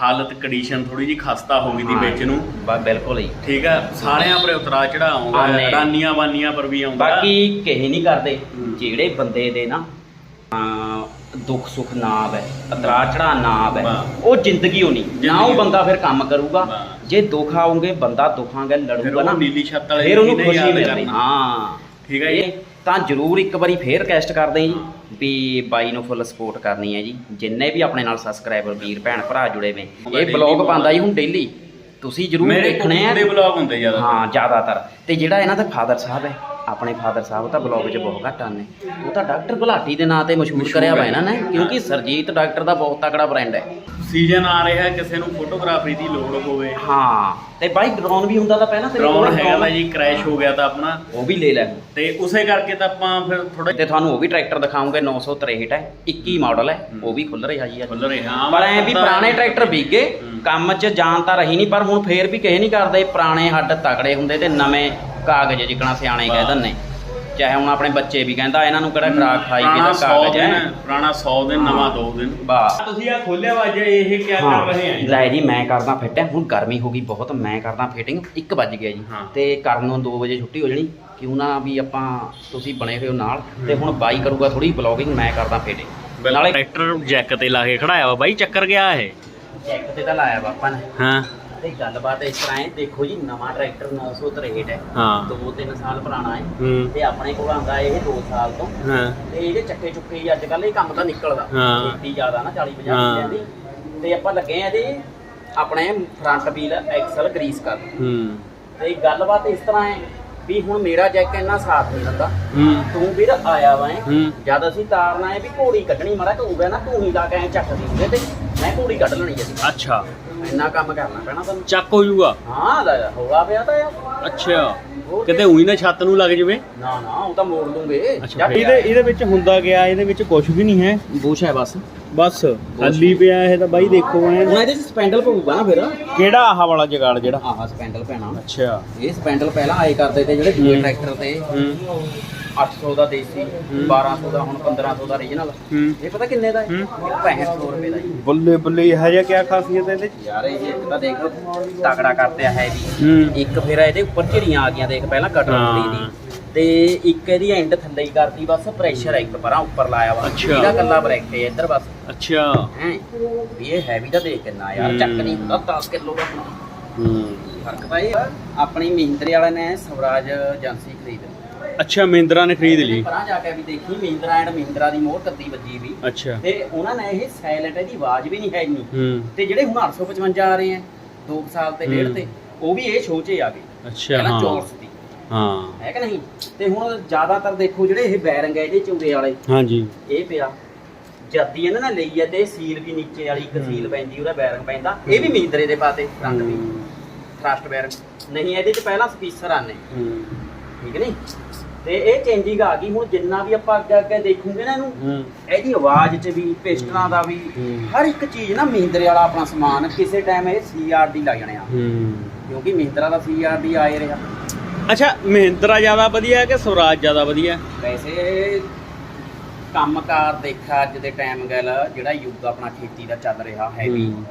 ਹਾਲਤ ਕੰਡੀਸ਼ਨ ਥੋੜੀ ਜੀ ਖਸਤਾ ਹੋ ਗਈ ਦੀ ਵਿੱਚ ਨੂੰ ਬਿਲਕੁਲ ਹੀ ਠੀਕ ਆ ਸਾਰਿਆਂ ਪਰ ਉਤਰਾ ਚੜਾ ਆਉਂਦਾ। ਅਡਾਨੀਆਂ ਬਾਨੀਆਂ ਪਰ ਵੀ ਆਉਂਦਾ ਬਾਕੀ ਕਹੇ ਨਹੀਂ ਕਰਦੇ ਹੂੰ। ਜਿਹੜੇ ਬੰਦੇ ਦੇ ਨਾ ਦੁੱਖ ਸੁੱਖ ਨਾਬ ਹੈ ਅਤਰਾ ਚੜਾ ਨਾਬ ਹੈ। ਉਹ ਜ਼ਿੰਦਗੀ ਹੋਣੀ। ਨਾ ਉਹ ਬੰਦਾ ਫਿਰ ਕੰਮ ਕਰੂਗਾ। ਜੇ ਦੁੱਖ ਆਉਂਗੇ ਬੰਦਾ ਦੁੱਖਾਂ ਗਏ ਫਿਰ ਲੜੂਗਾ ਨਾ। ਨੀਲੀ ਛੱਤ ਵਾਲੇ ਫਿਰ ਉਹਨੂੰ ਨੇ ਖੁਸ਼ੀ ਮਿਲਦੀ। ਹਾਂ। ਠੀਕ ਹੈ ਜੀ। ਤਾਂ ਜਰੂਰ ਇੱਕ ਵਾਰੀ ਫੇਰ ਕੈਸਟ ਕਰਦੇ ਜੀ ਵੀ ਬਾਈ ਨੂੰ ਫੁੱਲ ਸਪੋਰਟ ਕਰਨੀ ਹੈ ਜੀ। ਜਿੰਨੇ ਵੀ ਆਪਣੇ ਨਾਲ ਸਬਸਕ੍ਰਾਈਬਰ ਵੀਰ ਭੈਣ ਭਰਾ ਜੁੜੇ ਵੇ। ਇਹ ਬਲੌਗ ਪਾਉਂਦਾ ਜੀ ਹੁਣ ਡੇਲੀ ਤੁਸੀਂ ਜਰੂਰ ਮੇਰੇ ਦੇਖਣੇ ਆ। ਦੇ ਬਲੌਗ ਹੁੰਦੇ ਜ਼ਿਆਦਾ ਹਾਂ ਜ਼ਿਆਦਾਤਰ। ਤੇ ਜਿਹੜਾ ਇਹਨਾਂ ਦਾ ਫਾਦਰ ਸਾਹਿਬ ਹੈ ਆਪਣੇ ਫਾਦਰ ਸਾਹਿਬ ਤਾਂ ਬਲੌਗ 'ਚ ਬਹੁਤ ਘੱਟ ਆਉਂਦੇ। ਉਹ ਤਾਂ ਡਾਕਟਰ ਗੁਲਾਟੀ ਦੇ ਨਾਂ ਤੇ ਮਸ਼ਹੂਰ ਕਰਿਆ ਵਾ ਹੈ। ਇਹਨਾਂ ਨੇ ਕਿਉਂਕਿ ਸਰਜੀਤ ਡਾਕਟਰ ਦਾ ਬਹੁਤ ਤਕੜਾ ਬ੍ਰਾਂਡ ਹੈ। ਸੀਜ਼ਨ ਆ ਰਿਹਾ ਕਿਸੇ ਨੂੰ ਫੋਟੋਗ੍ਰਾਫੀ ਦੀ ਲੋੜ ਹੋਵੇ। ਹਾਂ ਤੇ ਬਾਈ ਡਰੋਨ ਵੀ ਹੁੰਦਾ ਤਾਂ ਪਹਿਲਾਂ ਤੇਰੇ ਡਰੋਨ ਕੋਲ ਹੈਗਾ ਤਾਂ ਜੀ ਕ੍ਰੈਸ਼ ਹੋ ਗਿਆ ਤਾਂ ਆਪਣਾ। ਉਹ ਵੀ ਲੈ ਲੈ। ਤੇ ਉਸੇ ਕਰਕੇ ਤਾਂ ਆਪਾਂ ਫਿਰ ਥੋੜਾ ਤੇ ਤੁਹਾਨੂੰ ਉਹ ਵੀ ਟਰੈਕਟਰ ਦਿਖਾਉਂਗੇ 963 ਹੈ 21 ਮਾਡਲ ਹੈ ਉਹ ਵੀ ਖੁੱਲ ਰਿਹਾ ਜੀ ਅੱਜ। ਖੁੱਲ ਰਹੇ ਹਾਂ ਪਰ ਐ ਵੀ ਪੁਰਾਣੇ ਟਰੈਕਟਰ ਹੂੰ। ਕੰਮ 'ਚ ਜਾਨ ਤਾਂ ਰਹੀ ਨਹੀਂ ਪਰ ਹੁਣ ਫੇਰ ਵੀ ਕਹੇ ਨਹੀਂ ਕਰਦੇ ਪੁਰਾਣੇ ਹੱਡ ਤਕੜੇ ਹੁੰਦੇ ਤੇ ਨਵੇਂ ਕਾਗਜ਼ ਜਿਕਣਾ ਸਿਆਣੇ ਕਹਿ ਵਾਹ। ਦਿੰਨੇ ਚਾਹੇ ਹੁਣ ਆਪਣੇ ਬੱਚੇ ਵੀ ਕਹਿੰਦਾ ਇਹਨਾਂ ਨੂੰ ਕਿਹੜਾ ਖਰਾਕ ਖਾਈ ਵੀ ਦਾ 100 ਕਾਗਜ਼ ਹੈ। ਪੁਰਾਣਾ 100 ਦਿਨ। ਨਵਾਂ 2 ਦਿਨ। ਬਸ ਤੁਸੀਂ ਆ ਖੋਲਿਆ ਵਾ ਜੇ ਇਹ ਕੀ ਕਰ ਰਹੇ ਆ ਲੈ ਜੀ ਮੈਂ ਕਰਦਾ ਫਿੱਟ ਹੁਣ ਗਰਮੀ ਹੋ ਗਈ ਬਹੁਤ ਮੈਂ ਕਰਦਾ ਫਿਟਿੰਗ। 1 ਵੱਜ ਗਿਆ ਜੀ। ਹਾਂ। ਤੇ ਕਰਨ ਨੂੰ 2 ਵਜੇ ਛੁੱਟੀ ਹੋ ਜਣੀ। ਕਿਉਂ ਨਾ ਵੀ ਆਪਾਂ ਤੁਸੀਂ ਬਣੇ ਹੋਏ ਹੋ ਨਾਲ। ਤੇ ਹੁਣ ਬਾਈ ਕਰੂਗਾ ਥੋੜੀ ਬਲੌਗਿੰਗ ਮੈਂ ਕਰਦਾ ਫਿਟਿੰਗ। ਨਾਲੇ ਟਰੈਕਟਰ ਜੈਕ ਤੇ ਲਾ ਕੇ ਖੜਾਇਆ ਵਾ। ਬਾਈ ਚੱਕਰ ਗਿਆ ਇਹ। ਚੈੱਕ ਤੇ ਤਾਂ ਲਾਇਆ ਬਾਪਾ ਨੇ। ਹਾਂ। ਤੇ ਗੱਲਬਾਤ ਇਸ ਤਰ੍ਹਾਂ ਹੈ ਦੇਖੋ ਜੀ ਨਵਾਂ ਟਰੈਕਟਰ 963 ਹੈ। ਹਾਂ। 2-3 ਸਾਲ ਪੁਰਾਣਾ ਹੈ। ਹੂੰ। ਤੇ ਆਪਣੇ ਕੋਲ ਆਂਦਾ ਇਹ 2 ਸਾਲ ਤੋਂ। ਹਾਂ। ਤੇ ਇਹਦੇ ਚੱਕੇ ਚੁੱਕੇ ਹੀ ਅੱਜ ਕੱਲ ਇਹ ਕੰਮ ਤਾਂ ਨਿਕਲਦਾ। ਹਾਂ। ਖੇਤੀ ਜ਼ਿਆਦਾ ਨਾ 40 50 ਹਾਂ। ਦੀ ਤੇ ਆਪਾਂ ਲੱਗੇ ਆ ਇਹਦੇ ਆਪਣੇ ਫਰੰਟ ਵੀਲ ਐਕਸਲ ਗਰੀਸ ਕਰ ਹੂੰ। ਤੇ ਗੱਲਬਾਤ ਇਸ ਤਰ੍ਹਾਂ ਹੈ ਵੀ ਹੁਣ ਮੇਰਾ ਜੈਕ ਇੰਨਾ ਸਾਥ ਨਹੀਂ ਦਿੰਦਾ। ਹੂੰ। ਤੂੰ ਵੀਰ ਆਇਆ ਵਾ। ਹੈ। ਜਦ ਅਸੀਂ ਤਾਰਨਾ ਹੈ ਵੀ ਘੋੜੀ ਕੱਢਣੀ ਮਾੜਾ ਤੂੰ ਗਿਆ ਨਾ ਤੂੰ ਹੀ ਲਾ ਕੇ ਐ ਚੱਕਦੀ ਉਹਦੇ ਤੇ। ਮੈਂ ਘੋੜੀ ਕੱਢ ਲੈਣੀ ਜੀ। ਅੱਛਾ। ਇੰਨਾ ਕੰਮ ਕਰਨਾ ਪੈਣਾ ਤੁਹਾਨੂੰ। ਚੱਕ ਹੋ ਜੂਗਾ? ਹਾਂ ਲੈ ਹੋਗਾ ਪਿਆ ਤਾਂ ਯਾਰ ਅੱਛਾ। ਹੋਰ ਕਿਤੇ ਉਹੀ ਨਾ ਛੱਤ ਨੂੰ ਲੱਗ ਜਵੇ? ਨਾ ਨਾ ਉਹ ਤਾਂ ਮੋੜ ਦੂੰਗੇ ਇਹਦੇ ਇਹਦੇ ਵਿੱਚ ਹੁੰਦਾ ਗਿਆ ਇਹਦੇ ਵਿੱਚ ਕੁਝ ਵੀ ਨਹੀਂ ਹੈ। ਬੂਸ਼ ਹੈ ਬਸ। ਬਸ ਖਾਲੀ ਪਿਆ ਇਹ ਤਾਂ ਬਾਈ ਦੇਖੋ ਐਂ। ਇਹਦੇ ਚ ਸਪੈਂਡਲ ਪਊਗਾ ਨਾ ਫਿਰ। ਕਿਹੜਾ ਆਹ ਵਾਲਾ ਜਗਾੜ ਜਿਹੜਾ? ਆਹ ਸਪੈਂਡਲ ਪੈਣਾ। ਅੱਛਾ। ਇਹ ਸਪੈਂਡਲ ਪਹਿਲਾਂ ਆਏ ਕਰਦੇ ਤੇ ਜਿਹੜੇ ਦੂਏ ਹੂੰ। ਟਰੈਕਟਰ ਤੇ। ਹੂੰ। 800 ਦਾ ਦੇਸੀ 1200 ਦਾ ਹੁਣ 1500 ਦਾ ਰੀਜਨਲ ਹੂੰ। ਇਹ ਪਤਾ ਕਿੰਨੇ ਦਾ ਹੈ? ਹੂੰ। ਇਹ 6500 ਰੁਪਏ ਦਾ ਜੀ ਬੱਲੇ ਬੱਲੇ ਇਹ ਜਿਹਾ ਕੀ ਖਾਸੀਅਤ ਹੈ ਇਹਦੇ ਚ? ਯਾਰ ਇਹ ਇੱਕ ਤਾਂ ਦੇਖ ਤਕੜਾ ਕਰਤੇ ਹੈ ਵੀ ਹੂੰ। ਇੱਕ ਫਿਰ ਇਹਦੇ ਉੱਪਰ ਝਿੜੀਆਂ ਆ ਗਈਆਂ ਦੇਖ ਪਹਿਲਾਂ ਕਟਰ ਹਾਂ। ਹੁੰਦੀ ਦੀ ਤੇ ਇੱਕ ਇਹਦੀ ਐਂਡ ਥੱਲੇ ਹੀ ਕਰਤੀ ਬਸ ਪ੍ਰੈਸ਼ਰ ਇੱਕ ਪਰਾਂ ਉੱਪਰ ਲਾਇਆ ਵਾ। ਇਹਦਾ ਕੱਲਾ ਬ੍ਰੇਕ ਤੇ ਇੱਧਰ ਬਸ। ਅੱਛਾ। ਹੈ? ਵੀ ਇਹ ਹੈਵੀ ਤਾਂ ਦੇਖ ਕਿੰਨਾ ਯਾਰ ਚੱਕ ਨਹੀਂ ਹੁੰਦਾ 10 ਕਿਲੋ ਦਾ। ਹੂੰ। ਫ਼ਰਕ ਆ, ਆਪਣੀ ਮਹਿੰਦਰੇ ਵਾਲੇ ਨੇ ਸਵਰਾਜ ਏਜੰਸੀ ਖਰੀਦ ਅੱਛਾ ਮਹਿੰਦਰਾ ਨੇ ਖਰੀਦ ਲਈ। ਪਰਾਂ ਜਾ ਕੇ ਵੀ ਦੇਖੀ ਮਹਿੰਦਰਾ ਐਂਡ ਮਹਿੰਦਰਾ ਦੀ ਮੋਹਰ ਕੱਤੀ ਵੱਜੀ ਵੀ। ਅੱਛਾ। ਤੇ ਉਹਨਾਂ ਨੇ ਇਹ ਸਾਇਲੈਂਟ ਇਹਦੀ ਆਵਾਜ਼ ਵੀ ਨਹੀਂ ਹੈ। ਇੰਨੀ ਤੇ ਜਿਹੜੇ ਹੁਣ 855 ਆ ਰਹੇ ਆ 2 ਸਾਲ ਤੇ ਡੇਢ। ਤੇ ਉਹ ਵੀ ਇਹ ਸ਼ੋਅ 'ਚ ਆ ਗਏ। ਅੱਛਾ ਹਾਂ। ਚੌਰਸ ਦੀ ਹਾਂ। ਹੈ ਕਿ ਨਹੀਂ? ਤੇ ਹੁਣ ਜ਼ਿਆਦਾਤਰ ਦੇਖੋ ਜਿਹੜੇ ਇਹ ਬੈਰਿੰਗ ਹੈ ਇਹਦੇ ਚੁੰਗੇ ਵਾਲੇ ਹਾਂਜੀ। ਇਹ ਪਿਆ। ਜੱਦੀ ਇਹਨਾਂ ਨੇ ਲਈ ਹੈ ਤੇ ਸੀਲ ਵੀ ਨੀਚੇ ਵਾਲੀ ਇੱਕ ਸੀਲ ਪੈਂਦੀ ਉਹਦਾ ਬੈਰਿੰਗ ਪੈਂਦਾ। ਇਹ ਵੀ ਮਹਿੰਦਰੇ ਦੇ ਪਾਤੇ ਰੰਗ ਵੀ ਥਰਸਟ ਬੈਰਿੰਗ ਨਹੀਂ ਇਹਦੇ ਚ ਪਹਿਲਾਂ ਸਪੀਸਰ ਆਨੇ ਹੂੰ। ਠੀਕ ਨਹੀਂ? ਤੇ ਇਹ ਚੇਂਜਿੰਗ ਆ ਗਈ ਹੁਣ ਜਿੰਨਾ ਵੀ ਆਪਾਂ ਅੱਗੇ ਅੱਗੇ ਦੇਖੂਗੇ ਨਾ ਇਹਨੂੰ ਇਹਦੀ ਆਵਾਜ਼ 'ਚ ਵੀ ਪਿਸਟਨਾਂ ਦਾ ਵੀ। ਹਰ ਇੱਕ ਚੀਜ਼ ਨਾ ਮਹਿੰਦਰੇ ਵਾਲਾ ਆਪਣਾ ਸਮਾਨ ਕਿਸੇ ਟਾਈਮ ਇਹ ਸੀਆਰਡੀ ਲੱਗ ਜਾਣੇ ਆ ਕਿਉਂਕਿ ਮਹਿੰਦਰਾ ਦਾ ਸੀਆਰਡੀ ਆਏ ਰਿਹਾ ਅੱਛਾ ਮਹਿੰਦਰਾ ਜ਼ਿਆਦਾ ਵਧੀਆ ਹੈ ਕਿ ਸਵਰਾਜ ਜ਼ਿਆਦਾ ਵਧੀਆ? ਵੈਸੇ ਕੰਮਕਾਰ ਦੇਖਾ ਅੱਜ ਦੇ ਟਾਈਮ ਗੱਲ ਜਿਹੜਾ ਯੁੱਗ ਆਪਣਾ ਖੇਤੀ ਦਾ ਚੱਲ ਰਿਹਾ ਹੂੰ।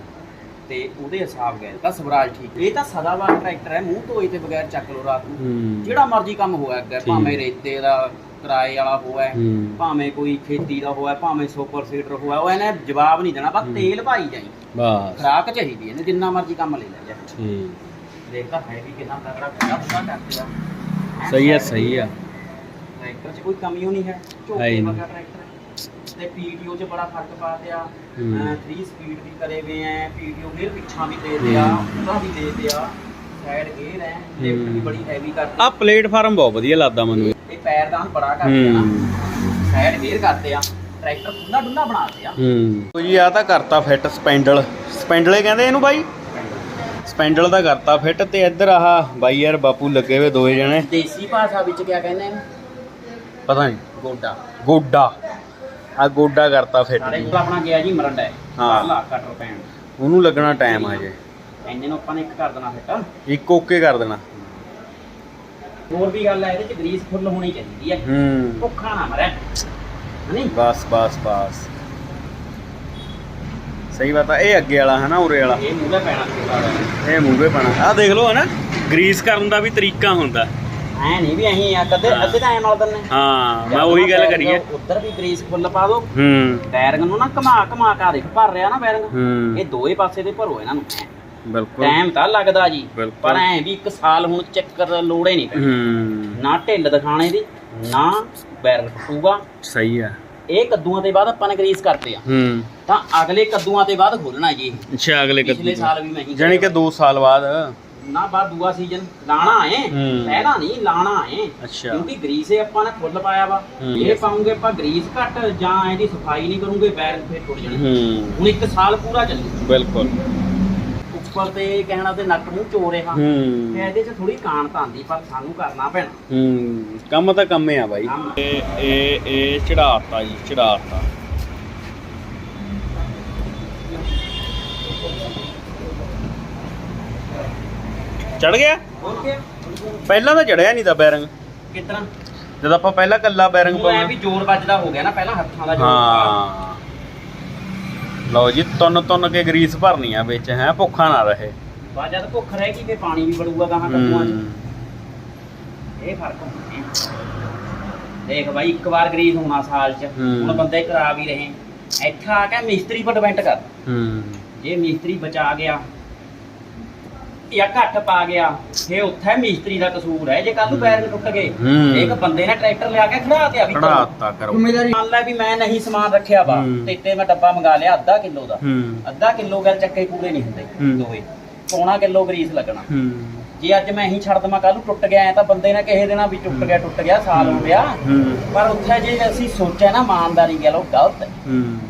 ਤੇ ਉਹਦੇ ਹਿਸਾਬ ਗਏ ਤਾਂ ਸਵਰਾਜ ਠੀਕ। ਇਹ ਤਾਂ ਸਦਾਬਾਰ ਟਰੈਕਟਰ ਹੈ ਮੂੰਹ ਧੋਏ ਤੇ ਬਗੈਰ ਚੱਕ ਲੋ ਰਾਤ ਨੂੰ। ਹੂੰ। ਜਿਹੜਾ ਮਰਜ਼ੀ ਕੰਮ ਹੋਇਆ ਅੱਗੇ ਠੀਕ। ਭਾਵੇਂ ਰੇਤੇ ਦਾ ਕਿਰਾਏ ਵਾਲਾ ਹੋਇਆ ਹੂੰ। ਭਾਵੇਂ ਕੋਈ ਖੇਤੀ ਦਾ ਹੋਇਆ ਭਾਵੇਂ ਸੁਪਰ ਸੀਡਰ ਹੋਇਆ ਉਹ ਇਹਨੇ ਜਵਾਬ ਨਹੀਂ ਦੇਣਾ ਬਸ। ਤੇਲ ਭਾਈ ਜਾਈ। ਬਸ। ਖਰਾਕ ਚਾਹੀਦੀ ਇਹਨੇ ਜਿੰਨਾ ਮਰਜ਼ੀ ਕੰਮ ਲੈ ਲੈ ਜਾ ਠੀਕ ਦੇਖਦਾ ਹੈ ਵੀ ਕਿੰਨਾ ਤਗੜਾ ਪੂਰਾ ਪੂਰਾ ਕਰਦੇ ਆ ਸਹੀ ਹੈ ਸਹੀ ਆ ਟਰੈਕਟਰ 'ਚ ਕੋਈ ਕਮੀ ਹੋਣੀ ਹੈ ਝੋਕੇ ਹੀ ਵਰਗਾ ਟਰੈਕਟਰ। ਤੇ ਪੀਟੀਓ 'ਚ ਬੜਾ ਫ਼ਰਕ ਪਾ ਦਿਆ। ਹੂੰ। 3 ਸਪੀਡ ਵੀ ਕਰੇ ਹੋਏ ਐ ਪੀਟੀਓ ਗੇਅਰ ਪਿੱਛਾਂ ਵੀ ਦੇ ਦਿਆ। ਉਹਦਾ ਵੀ ਦੇ ਦਿਆ। ਸਾਈਡ ਗੇਅਰ ਹੈ ਲਿਫਟ ਵੀ। ਬੜੀ ਹੈਵੀ ਕਰਤੀ ਆ ਪਲੇਟਫਾਰਮ ਬਹੁਤ ਵਧੀਆ ਲੱਗਦਾ ਮੈਨੂੰ। ਇਹ ਪੈਰਦਾਨ ਬੜਾ ਕਰਦੇ ਆ ਸਾਈਡ ਗੇਅਰ ਕਰਦੇ ਆ ਟਰੈਕਟਰ ਖੁੱਲਾ ਡੁੱਲਾ ਬਣਾਤੇ ਆ ਹੂੰ। ਜੀ ਆ ਤਾਂ ਕਰਤਾ ਫਿੱਟ ਸਪੈਂਡਲ ਸਪੈਂਡਲੇ ਕਹਿੰਦੇ ਇਹਨੂੰ ਬਾਈ? ਸਪੈਂਡਲ ਦਾ ਕਰਤਾ ਫਿੱਟ ਤੇ ਇੱਧਰ ਆਹ ਬਾਈ ਯਾਰ ਬਾਪੂ ਲੱਗੇ ਹੋਏ ਦੋਏ ਜਣੇ। ਦੇਸੀ ਭਾਸ਼ਾ ਵਿੱਚ ਕੀ ਕਹਿੰਦੇ ਨੇ? ਪਤਾ ਨਹੀਂ ਗੋਡਾ। ਗੋਡਾ। ਆ ਗੋਡਾ ਕਰਤਾ ਫਿੱਟ ਸਾਡੇ ਕੋਲ ਆਪਣਾ ਗਿਆ ਜੀ ਮਰੰਡਾ ਹੈ। ਹਾਂ। ਪਰਲਾ ਕਟਰ ਪੈਣ ਉਹਨੂੰ ਲੱਗਣਾ ਟਾਈਮ ਆ ਜੇ। ਆਪਾਂ ਨੇ ਇੱਕ ਕਰ ਦੇਣਾ ਫਿੱਟ। ਇੱਕ ਓਕੇ ਕਰ ਦੇਣਾ। ਹੋਰ ਵੀ ਗੱਲ ਹੈ ਇਹਦੇ ਚ ਗਰੀਸ ਫੁੱਲ ਹੋਣੀ ਚਾਹੀਦੀ ਹੈ। ਹੂੰ। ਭੁੱਖਾ ਨਾ ਮਰੇ। ਨਹੀਂ ਬਸ ਬਸ ਬਸ। ਸਹੀ ਬਾਤ ਆ ਇਹ ਅੱਗੇ ਵਾਲਾ ਹੈ ਨਾ ਉਰੇ ਵਾਲਾ। ਇਹ ਮੂਹਰੇ ਪੈਣਾ ਇਹ ਮੂਵੇ ਪਣਾ। ਆ ਦੇਖ ਲਓ ਹਨਾ ਗਰੀਸ ਕਰਨ ਦਾ ਵੀ ਤਰੀਕਾ ਹੁੰਦਾ। ਐ ਨਹੀਂ ਵੀ ਅਸੀਂ ਆ ਕਦੇ ਅੱਧੇ ਤਾਂ ਐ ਮਾਰ ਦਿੰਨੇ ਹਾਂ ਮੈਂ ਉਹੀ ਗੱਲ ਕਰੀਏ। ਉੱਧਰ ਵੀ ਗਰੀਸ ਫੁੱਲ ਪਾ ਦਿਓ ਹੂੰ। ਬੈਰਿੰਗ ਨੂੰ ਨਾ ਘਮਾ ਘਮਾ ਕੇ ਦੇਖ ਭਰ ਰਿਹਾ ਨਾ ਬੈਰਿੰਗ। ਹੂੰ। ਇਹ ਦੋਏ ਪਾਸੇ ਦੇ ਭਰੋ ਇਹਨਾਂ ਨੂੰ। ਬਿਲਕੁਲ। ਟਾਈਮ ਤਾਂ ਲੱਗਦਾ ਜੀ। ਪਰ ਐ ਵੀ ਇੱਕ ਸਾਲ ਹੁਣ ਚੱਕਰ ਦਾ ਲੋੜ ਹੀ ਨਹੀਂ ਹੂੰ। ਨਾ ਢਿੱਲ ਦਿਖਾਣੇ ਦੀ ਨਾ ਬੈਰਲ ਟੁੱਟੂਗਾ ਸਹੀ ਆ। ਇਹ ਕੱਦੂਆਂ ਦੇ ਬਾਅਦ ਆਪਾਂ ਨੇ ਗਰੀਸ ਕਰਤੇ ਆ। ਹੂੰ। ਤਾਂ ਅਗਲੇ ਕੱਦੂਆਂ ਦੇ ਬਾਅਦ ਖੋਲਣਾ ਜੀ। ਅੱਛਾ ਅਗਲੇ ਪਿਛਲੇ ਕੱਦੂ ਸਾਲ ਵੀ ਮੈਂ ਹੀ ਜਾਨੀ ਕਿ 2 ਸਾਲ ਬਾਅਦ। ਨਾ ਬਾਅਦ ਦੂਆ ਸੀਜ਼ਨ ਲਾਣਾ ਹੂੰ। ਪਹਿਲਾਂ ਨਹੀਂ ਲਾਣਾ ਅੱਛਾ। ਕਿਉਂਕਿ ਗਰੀਸ ਇਹ ਆਪਾਂ ਨੇ ਫੁੱਲ ਪਾਇਆ ਵਾ। ਹੂੰ। ਇਹ ਪਾਉਂਗੇ ਆਪਾਂ ਗਰੀਸ ਘੱਟ ਜਾਂ ਇਹਦੀ ਸਫ਼ਾਈ ਨਹੀਂ ਕਰੂਗੇ ਬੈਰ ਫੇਰ ਟੁੱਟ ਜਾਣੀ। ਹੂੰ। ਹੁਣ ਇੱਕ ਸਾਲ ਪੂਰਾ ਚੱਲੂ। ਬਿਲਕੁਲ। ਉੱਪਰ ਤੇ ਕਹਿਣਾ ਤੇ ਨੱਕ ਮੂੰਹ ਚੋਰੇ ਹਾਂ ਹੂੰ। ਤੇ ਇਹਦੇ ਚ ਥੋੜੀ ਕਾਣ ਤਾਂ ਆਂਦੀ ਪਰ ਸਾਨੂੰ ਕਰਨਾ ਪੈਣਾ। ਹੂੰ। ਕੰਮ ਤਾਂ ਕੰਮ ਆ ਬਾਈ। ਇਹ ਇਹ ਚੜਾਤਾ ਜੀ ਚੜਾਤਾ। ਚੜ ਗਿਆ? ਓਕੇ। ਪਹਿਲਾਂ ਤਾਂ ਚੜਿਆ ਨਹੀਂ ਤਾਂ ਬੈਰਿੰਗ। ਕਿਤਨਾ? ਜਦ ਆਪਾਂ ਪਹਿਲਾਂ ਕੱਲਾ ਬੈਰਿੰਗ ਐ ਪਾਉਣਾ। ਵੀ ਜ਼ੋਰ ਵੱਜਦਾ ਹੋ ਗਿਆ ਨਾ ਪਹਿਲਾਂ ਹੱਥਾਂ ਦਾ ਜ਼ੋਰ। ਹਾਂ। ਲਓ ਜੀ ਤੁੰਨ ਤੁੰਨ ਕੇ ਗਰੀਸ ਭਰਨੀ ਆ ਵਿੱਚ ਹੈ ਭੁੱਖਾ ਨਾ ਰਹੇ। ਬਾਅਦ ਜਦ ਭੁੱਖ ਰਹੇਗੀ ਫੇ ਪਾਣੀ ਵੀ ਬੜੂਗਾ ਗਾਹਾਂ ਕੱਦੂਆਂ ਚ। ਇਹ ਫ਼ਰਕ ਹੁੰਦਾ। ਹੈ। ਦੇਖ ਬਾਈ ਇੱਕ ਵਾਰ ਗਰੀਸ ਹੋਣਾ ਸਾਲ ਚ। ਹੂੰ। ਹੁਣ ਬੰਦੇ ਕਰਾ ਵੀ ਰਹੇ। ਇੱਥੇ ਆ ਕੇ ਮਿਸਤਰੀ ਪਰ ਡਿਪੈਂਡ ਕਰ। ਹੂੰ। ਜੇ ਮਿਸਤਰੀ ਬਚਾ ਗਿਆ ਜਾਂ ਘੱਟ ਪਾ ਗਿਆ। ਫੇ ਉੱਥੇ ਮਿਸਤਰੀ ਦਾ ਕਸੂਰ ਹੈ। ਜੇ ਕੱਲ ਨੂੰ ਪੈਰ ਟੁੱਟ ਗਏ ਹੂੰ। ਇੱਕ ਬੰਦੇ ਨੇ ਟਰੈਕਟਰ ਲਿਆ ਕੇ ਖੜਾ ਤੇ ਆ ਵੀ ਖੜਾਤਾ ਕਰੋ। ਜ਼ਿੰਮੇਵਾਰੀ ਮੰਨ ਲੈ ਵੀ ਮੈਂ ਨਹੀਂ ਸਮਾਨ ਰੱਖਿਆ ਵਾ ਹੂੰ। ਤੇ ਤੇ ਮੈਂ ਡੱਬਾ ਮੰਗਾ ਲਿਆ ਅੱਧਾ ਕਿਲੋ ਦਾ। ਹੂੰ। ਅੱਧਾ ਕਿਲੋ ਗੱਲ ਚੱਕੇ ਪੂਰੇ ਨਹੀਂ ਹੁੰਦੇ ਹੂੰ। ਦੋਏ ਪੌਣਾ ਕਿਲੋ ਗਰੀਸ ਲੱਗਣਾ। ਹੂੰ। ਜੇ ਅੱਜ ਮੈਂ ਹੀ ਛੱਡ ਦਵਾਂ ਕੱਲ ਨੂੰ ਟੁੱਟ ਗਿਆ ਐ ਤਾਂ ਬੰਦੇ ਨੇ ਕਿਸੇ ਦੇਣਾ ਵੀ ਟੁੱਟ ਗਿਆ ਟੁੱਟ ਗਿਆ ਸਾਲ ਹੋ ਗਿਆ। ਹੂੰ। ਪਰ ਉੱਥੇ ਜੇ ਅਸੀਂ ਸੋਚਿਆ ਨਾ ਇਮਾਨਦਾਰੀ ਗੱਲ ਉਹ ਗਲਤ ਹੈ। ਹੂੰ।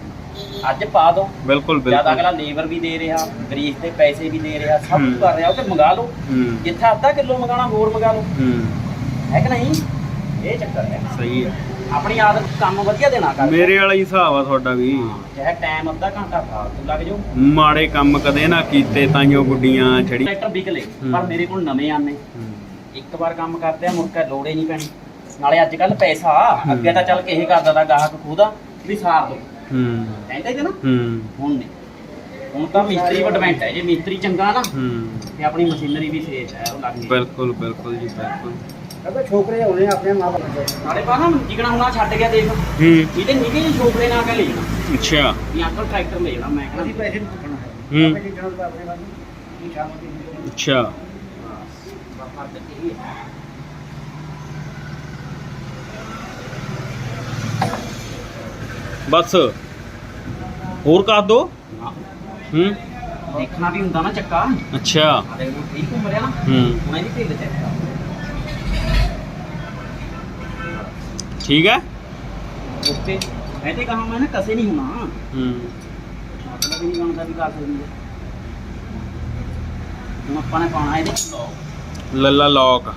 ਅੱਜ ਪਾ ਦੋ। ਬਿਲਕੁਲ ਬਿਲਕੁਲ। ਅਗਲਾ ਲੇਬਰ ਵੀ ਦੇ ਰਿਹਾ ਗਰੀਸ ਤੇ ਪੈਸੇ ਵੀ ਦੇ ਰਿਹਾ ਸਭ। ਕੁਝ ਕਰ ਰਿਹਾ ਉਹ ਤੇ ਮੰਗਾ ਲਓ। ਜਿੱਥੇ ਅੱਧਾ ਕਿਲੋ ਮੰਗਾਣਾ ਹੋਰ ਮੰਗਾ ਲਓ। ਹੂੰ। ਕਿ ਨਹੀਂ? ਇਹ ਚੱਕਰ ਹੈ। ਸਹੀ ਹੈ। ਆਪਣੀ ਆਦਤ ਕੰਮ ਵਧੀਆ ਦੇਣਾ ਕਰ। ਮੇਰੇ ਵਾਲਾ ਹੀ ਹਿਸਾਬ ਆ ਤੁਹਾਡਾ ਵੀ। ਚਾਹੇ ਟਾਈਮ ਅੱਧਾ ਘੰਟਾ ਫਾਲਤੂ ਲੱਗ ਜਾਓ। ਮਾੜੇ ਕੰਮ ਕਦੇ ਨਾ ਕੀਤੇ ਤਾਈਓ ਗੁੱਡੀਆਂ ਛੜੀ ਟਰੈਕਟਰ ਵਿਕ ਲਏ ਹੂੰ। ਪਰ ਮੇਰੇ ਕੋਲ ਨਵੇਂ ਆਨੇ ਇੱਕ ਵਾਰ ਕੰਮ ਕਰਦੇ ਆ ਮੁੜ ਕੇ ਲੋੜ ਨਹੀਂ ਪੈਣੀ। ਨਾਲੇ ਅੱਜ ਕੱਲ ਪੈਸਾ। ਅੱਗੇ ਤਾਂ ਚੱਲ ਕੇ ਇਹ ਕਰਦਾ ਦਾ ਗਾਹਕ ਖੁਦਾ ਵੀ ਸਾਰ ਦੋ। ਹੂੰ। ਕਹਿੰਦੇ ਸੀ ਨਾ ਹੂੰ। ਹੁਣ ਨਹੀਂ। ਹੁਣ ਤਾਂ ਮਿਸਤਰੀ ਵਡਮੈਂਟ ਹੈ। ਜੇ ਮਿਸਤਰੀ ਚੰਗਾ ਨਾ ਹੂੰ। ਤੇ ਆਪਣੀ ਮਸ਼ੀਨਰੀ ਵੀ ਸੇਫ ਹੈ ਉਹ ਲੱਗ ਗਈ ਬਿਲਕੁਲ ਬਿਲਕੁਲ ਜੀ ਬਿਲਕੁਲ। ਕਹਿੰਦਾ ਛੋਕਰੇ ਹੋਣੇ ਆਪਣੇ ਮਾਂ ਬਾਪ ਨਾਲੇ ਪਾ ਨਾ ਜਿਗਣਾ ਹੁਣਾ ਛੱਡ ਗਿਆ ਦੇਖ। ਹੂੰ। ਇਹਦੇ ਨਿੱਕੇ ਜਿਹੇ ਛੋਕਰੇ ਨਾਲ ਕੇ ਲੈ ਜਾਣਾ ਅੱਛਾ। ਵੀ ਅੰਕਲ ਟਰੈਕਟਰ ਲੈ ਜਾਣਾ ਮੈਂ ਕਹਿੰਦਾ ਪੈਸੇ ਨਹੀਂ ਪੁੱਛਣਾ ਹੂੰ। ਜਿਗਣਾ ਤਾਂ ਆਪਣੇ ਵਾਲੀ ਦੀ ਅੱਛਾ। ਫ਼ਰਕ ਇਹ ਹੈ। ਬਸ। ਹੋਰ ਕਰ ਦੋ। ਹਾਂ। ਦੇਖਣਾ ਵੀ ਹੁੰਦਾ ਨਾ ਚੱਕਾ। ਅੱਛਾ। ਲਓ ਠੀਕ ਘੁੰਮ ਰਿਹਾ ਨਾ। ਹੂੰ। ਹੁਣ ਇਹਦੀ ਢਿੱਲ ਚੈੱਕ ਕਰ ਠੀਕ ਹੈ। ਓਕੇ। ਮੈਂ ਤੇ ਕਹਾਂ ਮੈਂ ਨਾ ਕਸੇ ਨਹੀਂ ਹੋਣਾ। ਹੂੰ। ਮਤਲਬ ਨਹੀਂ ਬਣਦਾ ਵੀ ਕਰ ਸਕਦੀ ਹੈ। ਹੁਣ ਆਪਾਂ ਨੇ ਪਾਉਣਾ ਇਹਦੇ ਲੌਕ ਲੱਲਾ ਲੋਕ